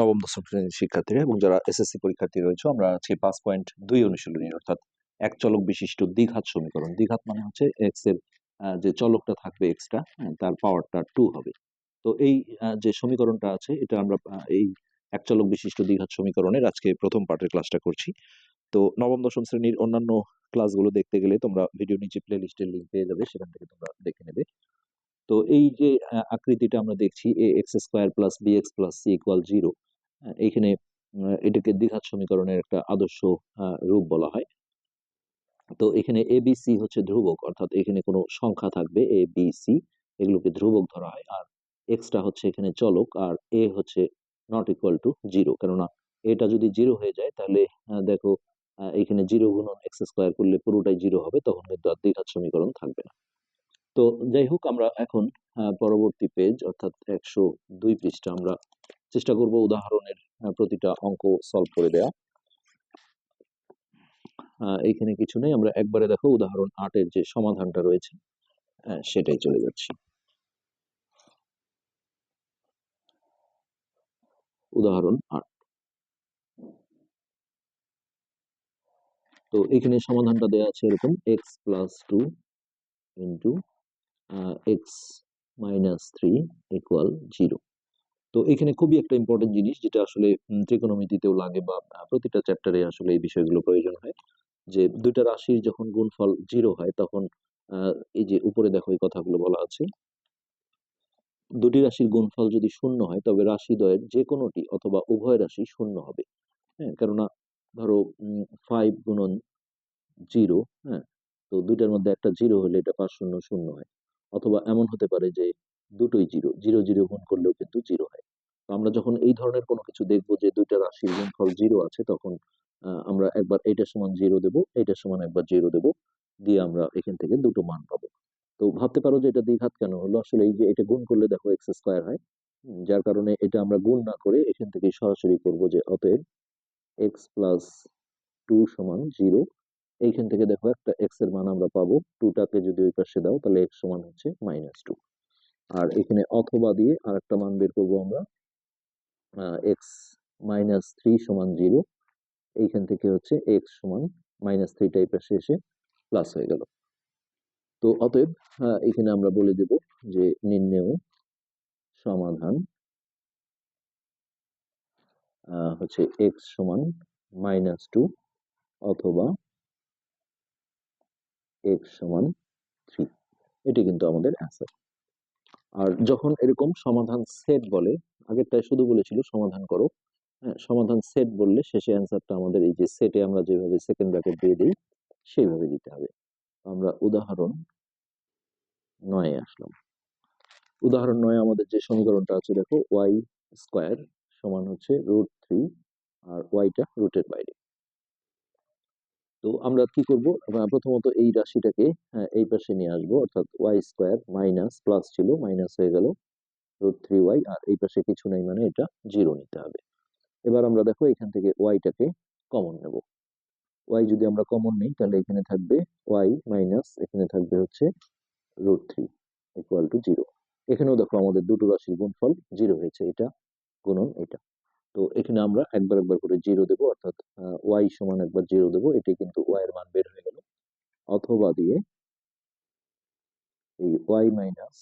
নবম, দশম শ্রেণির শিক্ষার্থীরা এবং যারা এসএসসি পরীক্ষার্থী রয়েছে, আমরা আজকে পাঁচ পয়েন্ট দুই অনুশীলনী, অর্থাৎ এক চলক বিশিষ্ট দ্বিঘাত সমীকরণ। দ্বিঘাত মানে হচ্ছে এক্সের যে চলকটা থাকবে এক্সট্রা তার পাওয়ারটা টু হবে। তো এই যে সমীকরণটা আছে, এটা আমরা এই এক চলক বিশিষ্ট দ্বিঘাত সমীকরণের আজকে প্রথম পার্টের ক্লাসটা করছি। তো নবম, দশম শ্রেণির অন্যান্য ক্লাসগুলো দেখতে গেলে তোমরা ভিডিও নিচে প্লে লিস্টের লিঙ্ক পেয়ে যাবে, সেখান থেকে তোমরা দেখে নেবে। এই যে আকৃতিটা আমরা দেখছি, a, x square plus b x plus c equal zero এইখানে এটাকে দ্বিঘাত সমীকরণের একটা আদর্শ রূপ বলা হয়। তো এখানে এ, বি, সি হচ্ছে ধ্রুবক, অর্থাৎ এখানে কোনো সংখ্যা থাকবে, এ, বি, সি, এগুলোকে ধ্রুবক ধরা হয়। আর এক্সটা হচ্ছে এখানে চলক, আর এ হচ্ছে নট ইকুয়াল টু জিরো কেননা এটা যদি জিরো হয়ে যায়, তাহলে দেখো এখানে জিরো গুণন এক্স স্কোয়ার করলে পুরোটাই জিরো হবে, তখন কিন্তু আর দ্বিঘাত সমীকরণ থাকবে না। তো যাই হোক, আমরা এখন পরবর্তী পেজ অর্থাৎ একশো দুই পৃষ্ঠা আমরা চেষ্টা করব উদাহরণের প্রতিটা অঙ্ক সলভ করে দেয়া। এইখানে কিছু নেই, আমরা একবারে দেখো উদাহরণ আটের যে সমাধানটা রয়েছে সেটাই চলে যাচ্ছি। উদাহরণ আট। তো এখানে সমাধানটা দেওয়া আছে এরকম x plus two into x minus three equal zero তো এখানে খুবই একটা ইম্পর্টেন্ট জিনিস যেটা আসলে ত্রিকোণমিতিতেও লাগে বা প্রতিটা চ্যাপ্টারে আসলে এই বিষয়গুলো প্রয়োজন হয়। যে দুইটা রাশির যখন গুণফল জিরো হয় তখন এই যে উপরে দেখো এই কথাগুলো বলা আছে। দুটি রাশির গুণফল যদি শূন্য হয় তবে রাশিদ্বয়ের যে কোনোটি অথবা উভয় রাশি শূন্য হবে। হ্যাঁ কেননা ধরো ফাইভ গুণন জিরো হ্যাঁ তো দুইটার মধ্যে একটা জিরো হলে এটা পাঁচ শূন্য শূন্য হয়। অথবা এমন হতে পারে যে দুটোই জিরো জিরো জিরো গুণ করলেও কিন্তু জিরো হয়। তো আমরা যখন এই ধরনের কোনো কিছু দেখব যে দুইটা রাশির গুণফল জিরো আছে, তখন আমরা একবার এইটার সমান জিরো দেবো এইটার সমান একবার জিরো দেবো, দিয়ে আমরা এখান থেকে দুটো মান পাবো। তো ভাবতে পারো যে এটা দ্বিঘাত কেন হলো? আসলে এই যে এটা গুণ করলে দেখো এক্স স্কোয়ার হয় যার কারণে এটা আমরা গুণ না করে এখান থেকে সরাসরি করব যে অতএব এক্স প্লাস টু সমান জিরো এইখান থেকে দেখো একটা এক্সের মান আমরা পাবো। টুটাকে যদি ওই পাশে দাও, তাহলে এক্স সমান হচ্ছে মাইনাস টু আর এখানে অথবা দিয়ে আর একটা মান বের করব আমরা। এক্স মাইনাস থ্রি সমান জিরো এইখান থেকে হচ্ছে এক্স সমান মাইনাস থ্রি টাইপের শেষে প্লাস হয়ে গেল। তো অতএব এখানে আমরা বলে দেব যে নির্ণেয় সমাধান হচ্ছে এক্স সমান মাইনাস টু অথবা এক্স সমান থ্রি এটি কিন্তু আমাদের অ্যান্সার আর যখন এরকম সমাধান সেট বলে, আগেরটায় শুধু বলেছিল সমাধান করো হ্যাঁ সমাধান সেট বললে শেষে অ্যান্সারটা আমাদের এই যে সেটে আমরা যেভাবে সেকেন্ড ব্র্যাকেট দিয়ে দিই, সেইভাবে দিতে হবে। আমরা উদাহরণ নয়ে আসলাম। উদাহরণ নয় আমাদের যে সমীকরণটা আছে, দেখো ওয়াই স্কোয়ার সমান হচ্ছে রুট থ্রি আর ওয়াইটা রুটের বাইরে। তো আমরা কি করব? প্রথমত এই রাশিটাকে আহ, এই পাশে নিয়ে আসব অর্থাৎ ওয়াই স্কোয়ার মাইনাস প্লাস ছিল মাইনাস হয়ে গেল রুট থ্রি ওয়াই আর এই পাশে কিছু নেই মানে এটা জিরো নিতে হবে। এবার আমরা দেখো এখান থেকে ওয়াইটাকে কমন নেব। ওয়াই যদি আমরা কমন নেই তাহলে এখানে থাকবে ওয়াই মাইনাস এখানে থাকবে হচ্ছে root three equal to zero এখানেও দেখো আমাদের দুটো রাশির গুণফল জিরো হয়েছে এটা গুণন এটা। তো এখানে আমরা একবার একবার করে জিরো দেবো অর্থাৎ ওয়াই সমান একবার জিরো দেবো এটি কিন্তু ওয়াই এর মান বের হয়ে গেল। অথবা দিয়ে এই ওয়াই মাইনাস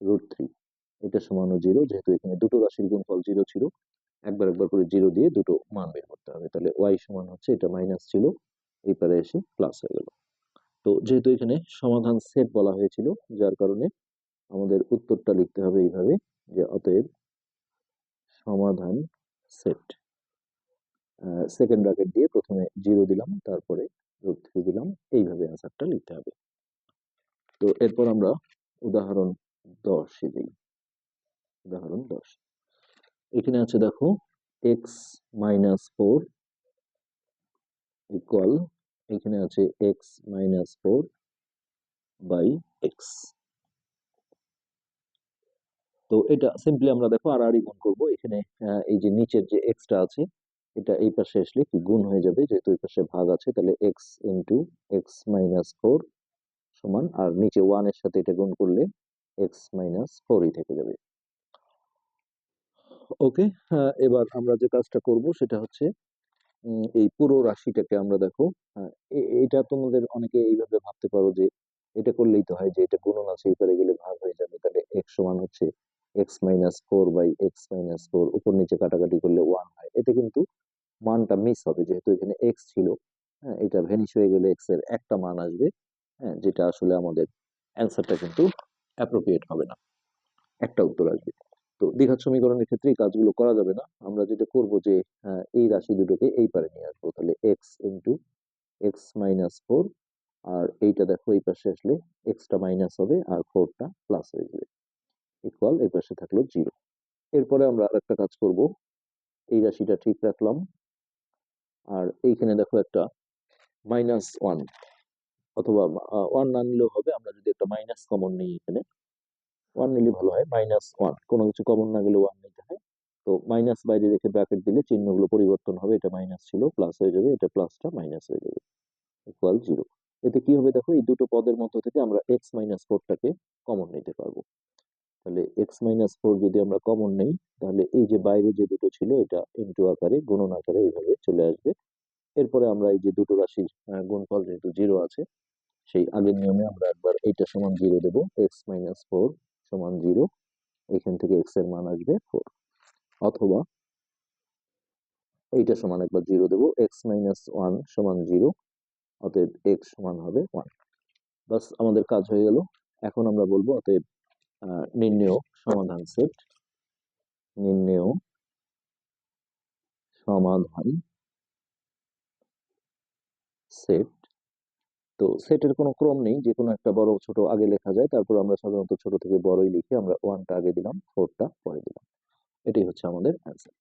রুট থ্রি এটা সমানও জিরো যেহেতু এখানে দুটো রাশির গুণফল জিরো ছিল, একবার একবার করে জিরো দিয়ে দুটো মান বের করতে হবে। তাহলে ওয়াই সমান হচ্ছে এটা মাইনাস ছিল এই পারে এসে প্লাস হয়ে গেল। তো যেহেতু এখানে সমাধান সেট বলা হয়েছিল, যার কারণে আমাদের উত্তরটা লিখতে হবে এইভাবে যে অতএব সমাধান সেট সেকেন্ড ব্র্যাকেট দিয়ে প্রথমে জিরো দিলাম, তারপরে রুট থ্রি দিলাম। এইভাবে অ্যান্সারটা লিখতে হবে। তো এরপর আমরা উদাহরণ দশে দিই। উদাহরণ দশ। এখানে আছে, দেখো এক্স মাইনাস ফোর ইকুয়াল এখানে আছে x minus four by x তো এটা সিম্পলি আমরা দেখো, আর আরই গুণ করব। এখানে এই যে নিচের যে এক্সটা আছে এটা এই পাশে আসলে কি গুণ হয়ে যাবে, যেহেতু এই পাশে ভাগ আছে, তাহলে x into x minus four সমান, আর নিচে ওয়ানের সাথে এটা গুণ করলে এক্স মাইনাস ফোরই থেকে যাবে। ওকে এবার আমরা যে কাজটা করব সেটা হচ্ছে এই পুরো রাশিটাকে আমরা দেখো এটা তোমাদের অনেকে এইভাবে ভাবতে পারো যে এটা করলেই তো হয়, যে এটা গুণন আছে, এই পারে গেলে ভাগ হয়ে যাবে, তাহলে এক্স সমান হচ্ছে x minus four by x minus four উপর নিচে কাটাকাটি করলে ওয়ান হয়, এতে কিন্তু মানটা মিস হবে যেহেতু এখানে এক্স ছিল হ্যাঁ এটা ভ্যানিশ হয়ে গেলে এক্সের একটা মান আসবে হ্যাঁ যেটা আসলে আমাদের অ্যান্সারটা কিন্তু অ্যাপ্রোপ্রিয়েট হবে না। একটা উত্তর আসবে। তো দ্বিঘাত সমীকরণের ক্ষেত্রে এই কাজগুলো করা যাবে না। আমরা যেটা করব যে আহ, এই রাশি দুটোকে এই পারে নিয়ে আসব। তাহলে x into x minus four আর এইটা দেখো এই পাশে আসলে এক্সটা মাইনাস হবে আর ফোরটা প্লাস হয়ে যাবে। ইকুয়াল এই পাশে থাকল জিরো এরপরে আমরা আরেকটা কাজ করব। এই রাশিটা ঠিক রাখলাম। আর এইখানে দেখো একটা মাইনাস ওয়ান অথবা ওয়ান না নিলেও হবে, আমরা যদি একটা মাইনাস কমন নিই এখানে ওয়ান নিলে ভালো হয় মাইনাস ওয়ান কোনো কিছু কমন না গেলে ওয়ান নিতে হয়। তো মাইনাস বাইরে রেখে ব্র্যাকেট দিলে চিহ্নগুলো পরিবর্তন হবে, এটা মাইনাস ছিল প্লাস হয়ে যাবে, এটা প্লাসটা মাইনাস হয়ে যাবে ইকুয়াল জিরো এতে কি হবে দেখো, এই দুটো পদের মধ্য থেকে আমরা এক্স মাইনাস ফোরটাকে কমন নিতে পারব। তাহলে এক্স মাইনাস ফোর যদি আমরা কমন নেই, তাহলে এই যে বাইরে যে দুটো ছিল, এটা ইন্টু আকারে, গুণন আকারে এইভাবে চলে আসবে। এরপরে আমরা এই যে দুটো রাশির গুণফল যেহেতু জিরো আছে, সেই আগের নিয়মে আমরা একবার এইটা সমান জিরো দেবো এক্স মাইনাস ফোর সমান জিরো এখান থেকে এক্সের মান আসবে ফোর অথবা এইটা সমান একবার জিরো দেবো এক্স মাইনাস ওয়ান সমান জিরো অতএব এক্স সমান হবে ওয়ান বাস, আমাদের কাজ হয়ে গেল। এখন আমরা বলব, অতএব নির্ণেয় সমাধান সেট। নির্ণেয় সমাধান সেট। তো সেটের কোনো ক্রম নেই যে কোনো একটা বড় ছোট আগে লেখা যায়, তারপর আমরা সাধারণত ছোট থেকে বড়ই লিখি আমরা ওয়ানটা আগে দিলাম ফোরটা পরে দিলাম। এটাই হচ্ছে আমাদের অ্যান্সার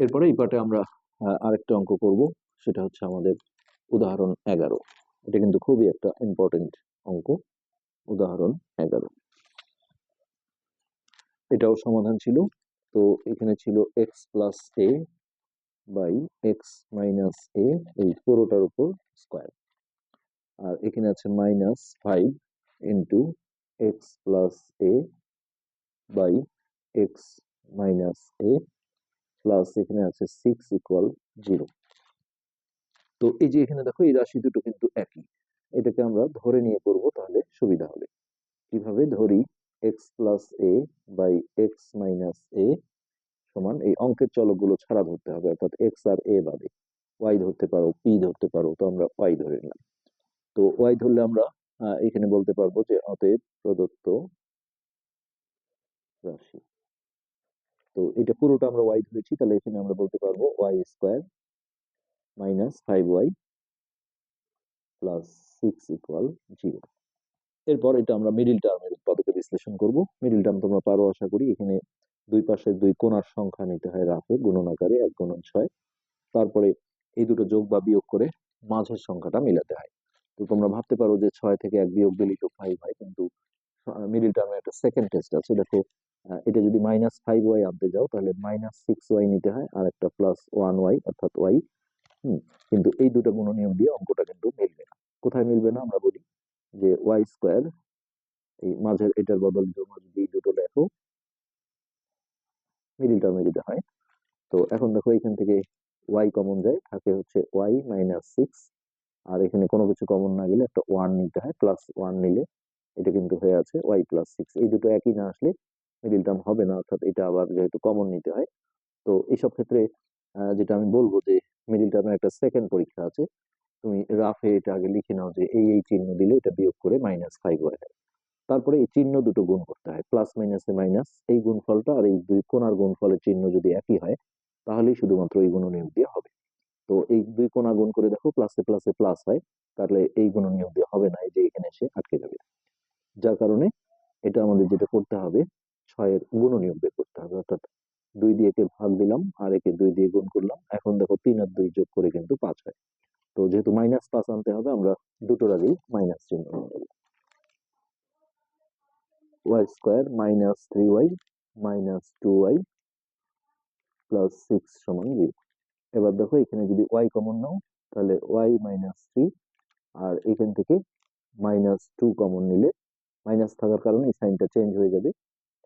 এরপরে এই পার্টে আমরা আরেকটা অঙ্ক করব, সেটা হচ্ছে আমাদের উদাহরণ এগারো। এটা কিন্তু খুবই একটা ইম্পর্টেন্ট অঙ্ক। উদাহরণ এগারো। এটাও সমাধান ছিল। তো এখানে ছিল x plus a by x minus a এই পুরোটার উপর স্কোয়ার আর এখানে আছে minus five into x plus a by x minus a plus এখানে আছে সিক্স ইকুয়াল জিরো তো এই যে এখানে দেখো, এই রাশি দুটো কিন্তু একই। এটাকে আমরা ধরে নিয়ে করব তাহলে সুবিধা হবে। কীভাবে? ধরি x plus a by x minus a সমান এই অঙ্কের চলকগুলো ছাড়া ধরতে হবে, অর্থাৎ এক্স আর এ বাদে। ওয়াই ধরতে পারো পি ধরতে পারো, তো আমরা ওয়াই ধরে নিলাম। তো ওয়াই ধরলে আমরা এখানে বলতে পারব যে অতএব প্রদত্ত রাশি। তো এটা পুরোটা আমরা ওয়াই ধরেছি, তাহলে এখানে আমরা বলতে পারব y square minus five y plus six equal zero এরপর এটা আমরা মিডিল উৎপাদকে বিশ্লেষণ করব। মিডিল টার্ম তোমরা পারো, আশা করি। এখানে দুই পাশে দুই কোণার সংখ্যা নিতে হয় রাফে গুণন আকারে এক গুণন ছয়। তারপরে এই দুটো যোগ বা বিয়োগ করে মাঝের সংখ্যাটা মিলাতে হয়। তো তোমরা ভাবতে পারো যে ছয় থেকে এক বিয়োগ দিলেই তো ফাইভ হয়, কিন্তু মিডিল টার্মে একটা সেকেন্ড টেস্ট আছে। দেখো এটা যদি মাইনাস ফাইভ ওয়াই আনতে যাও, তাহলে মাইনাস সিক্স ওয়াই নিতে হয়, আর একটা প্লাস ওয়ান ওয়াই অর্থাৎ ওয়াই হুম, কিন্তু এই দুটো গুণনীয়ক দিয়ে অঙ্কটা কিন্তু মিলবে না। কোথায় মিলবে না? আমরা বলি যে ওয়াই স্কোয়ার এই মাঝের এটার বদল তোমরা যদি দুটো লেখো। মিডিল টার্মে যদি হয়। তো এখন দেখো এখান থেকে ওয়াই কমন যায়, থাকে হচ্ছে ওয়াই মাইনাস সিক্স আর এখানে কোনো কিছু কমন না গেলে একটা ওয়ান নিতে হয় প্লাস ওয়ান নিলে এটা কিন্তু হয়ে আছে ওয়াই প্লাস সিক্স এই দুটো একই না আসলে মিডিল টার্ম হবে না, অর্থাৎ এটা আবার যেহেতু কমন নিতে হয়। তো এইসব ক্ষেত্রে যেটা আমি বলব যে মিডিল টার্মের একটা সেকেন্ড পরীক্ষা আছে। তুমি রাফে এটা আগে লিখে নাও যে এই এই চিহ্ন দিলে এটা বিয়োগ করে মাইনাস ফাইভ হয় তারপরে এই চিহ্ন দুটো গুণ করতে হয় প্লাস মাইনাসে মাইনাস এই গুণফলটা আর এই দুই কোণার গুণফলের চিহ্ন যদি একই হয়, তাহলেই শুধুমাত্র এই গুণনীয়ক দিয়ে হবে। তো এই দুই কোণা গুণ করে দেখো প্লাসে প্লাসে প্লাস হয়, তাহলে এই গুণনীয়ক দিয়ে হবে না, এই যে এখানে এসে আটকে যাবে। যার কারণে এটা আমাদের যেটা করতে হবে, ছয়ের গুণনীয়ক বের করতে হবে। অর্থাৎ দুই দিয়ে একে ভাগ দিলাম, আর একে দুই দিয়ে গুণ করলাম, এখন দেখো তিন আর দুই যোগ করে কিন্তু পাঁচ হয়। তো যেহেতু মাইনাস পাঁচ আনতে হবে, আমরা দুটোর আগেই মাইনাস চিহ্ন নিয়ে y square minus three y minus two y plus six সমান জিরো এবার দেখো, এখানে যদি ওয়াই কমন নাও, তাহলে ওয়াই মাইনাস থ্রি আর এখান থেকে মাইনাস টু কমন নিলে মাইনাস থাকার কারণে এই সাইনটা চেঞ্জ হয়ে যাবে।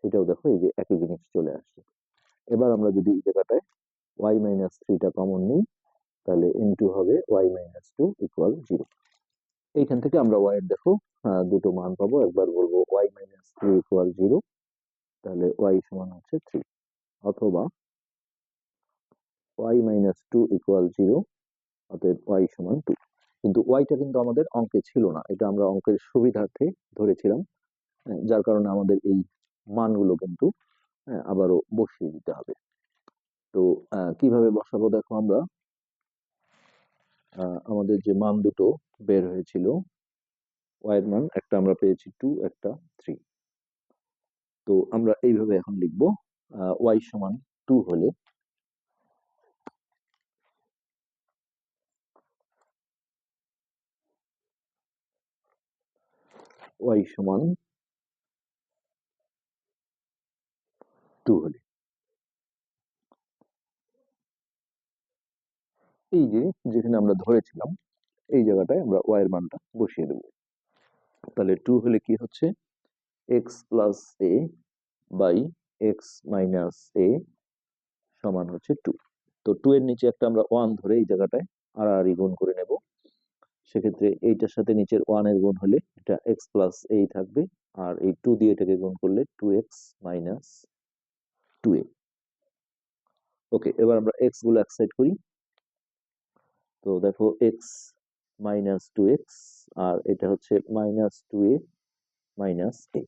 এটাও দেখো, এই যে একই জিনিস চলে আসছে। এবার আমরা যদি এই জায়গাটায় ওয়াই মাইনাস থ্রিটা কমন নিই, তাহলে ইনটু হবে y minus two equal zero এইখান থেকে আমরা ওয়াই এর দেখো দুটো মান পাবো। একবার বলব y minus three equal zero তাহলে ওয়াই সমান হচ্ছে থ্রি অথবা y minus two equal zero অতএব ওয়াই সমান টু কিন্তু ওয়াইটা কিন্তু আমাদের অঙ্কে ছিল না এটা আমরা অঙ্কের সুবিধার্থে ধরেছিলাম হ্যাঁ, যার কারণে আমাদের এই মানগুলো কিন্তু হ্যাঁ, আবারও বসিয়ে দিতে হবে। তো কীভাবে বসাবো দেখো আমরা? আমাদের যে মান দুটো বের হয়েছিল ওয়াই এর মান একটা আমরা পেয়েছি টু একটা থ্রি তো আমরা এইভাবে এখন লিখব ওয়াই সমান টু হলে। ওয়াই সমান টু হলে। এই যে যেখানে আমরা ধরেছিলাম, এই জায়গাটায় আমরা ওয়াই এর মানটা বসিয়ে দেবো। তাহলে টু হলে কি হচ্ছে? X plus a by x minus a সমান হচ্ছে টু তো টু এর নিচে একটা আমরা ওয়ান ধরে এই জায়গাটায় আর গুণ করে নেব। সেক্ষেত্রে এইটার সাথে নিচের ওয়ানের গুণ হলে এটা এক্স প্লাস এই থাকবে আর এই টু দিয়ে এটাকে গুণ করলে two x minus two a okay এবার আমরা এক্সগুলো এক সাইড করি। তো দেখো এক্স মাইনাস টু এক্স আর এটা হচ্ছে minus two a minus a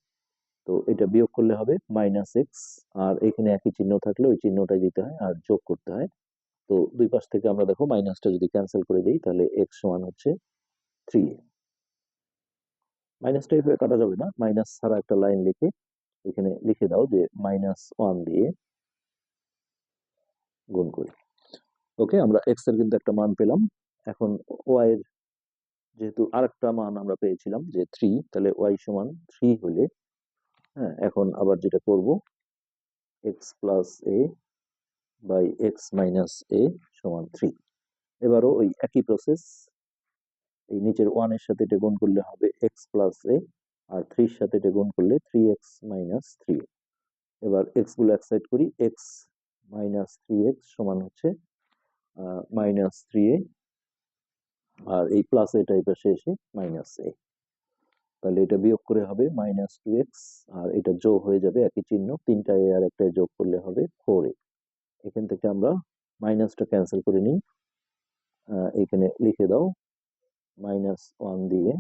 তো এটা বিয়োগ করলে হবে মাইনাস এক্স আর এখানে একই চিহ্ন থাকলে ওই চিহ্নটাই দিতে হয় আর যোগ করতে হয়। তো দুই পাশ থেকে আমরা দেখো মাইনাসটা যদি ক্যান্সেল করে দিই, তাহলে এক্স সমান হচ্ছে থ্রি এ মাইনাসটা এইভাবে কাটা যাবে না মাইনাস ছাড়া একটা লাইন লিখে এখানে লিখে দাও যে মাইনাস ওয়ান দিয়ে গুণ করি। ওকে, আমরা এক্সের কিন্তু একটা মান পেলাম। এখন ওয়াই এর যেহেতু আরেকটা মান আমরা পেয়েছিলাম যে থ্রি তাহলে ওয়াই সমান থ্রি হলে হ্যাঁ এখন আবার যেটা করব x plus a by x minus a সমান থ্রি এবারও ওই একই প্রসেস এই নিচের ওয়ানের সাথে এটা গুণ করলে হবে এক্স প্লাস এ আর থ্রির সাথে এটা গুণ করলে থ্রি এক্স মাইনাস থ্রি এবার এক্সগুলো এক সাইড করি এক্স মাইনাস থ্রি এক্স সমান হচ্ছে মাইনাস থ্রি এ আর এই প্লাস এটা এই পাশে এসে মাইনাস এ তাহলে এটা বিয়োগ করে হবে মাইনাস টু এক্স আর এটা যোগ হয়ে যাবে একই চিহ্ন, তিনটা এ আর একটা যোগ করলে হবে ফোর এ এখান থেকে আমরা মাইনাসটা ক্যান্সেল করে নিই। এখানে লিখে দাও মাইনাস ওয়ান দিয়ে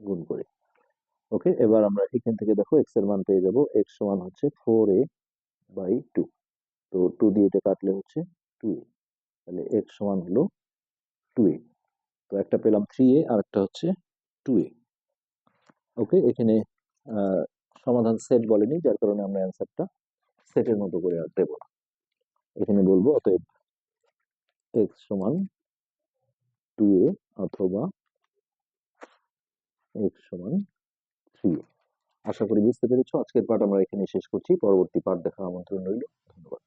গুণ করে। ওকে, এবার আমরা এখান থেকে দেখো এক্সের মান পেয়ে যাব। এক্স সমান হচ্ছে ফোর এ বাই টু তো টু দিয়ে এটা কাটলে হচ্ছে টু এ তাহলে এক্স সমান হলো টু এ তো একটা পেলাম থ্রি এ আর একটা হচ্ছে টু এ ওকে এখানে সমাধান সেট বলেনি, যার কারণে আমরা অ্যান্সারটা সেটের মতো করে আর দেবো না। এখানে বলব, অতএব এক্স সমান টু এ অথবা এক্স সমান থ্রি এ আশা করি বুঝতে পেরেছ, আজকের পাঠ আমরা এখানে শেষ করছি, পরবর্তী পাঠ দেখার আমন্ত্রণ রইল, ধন্যবাদ।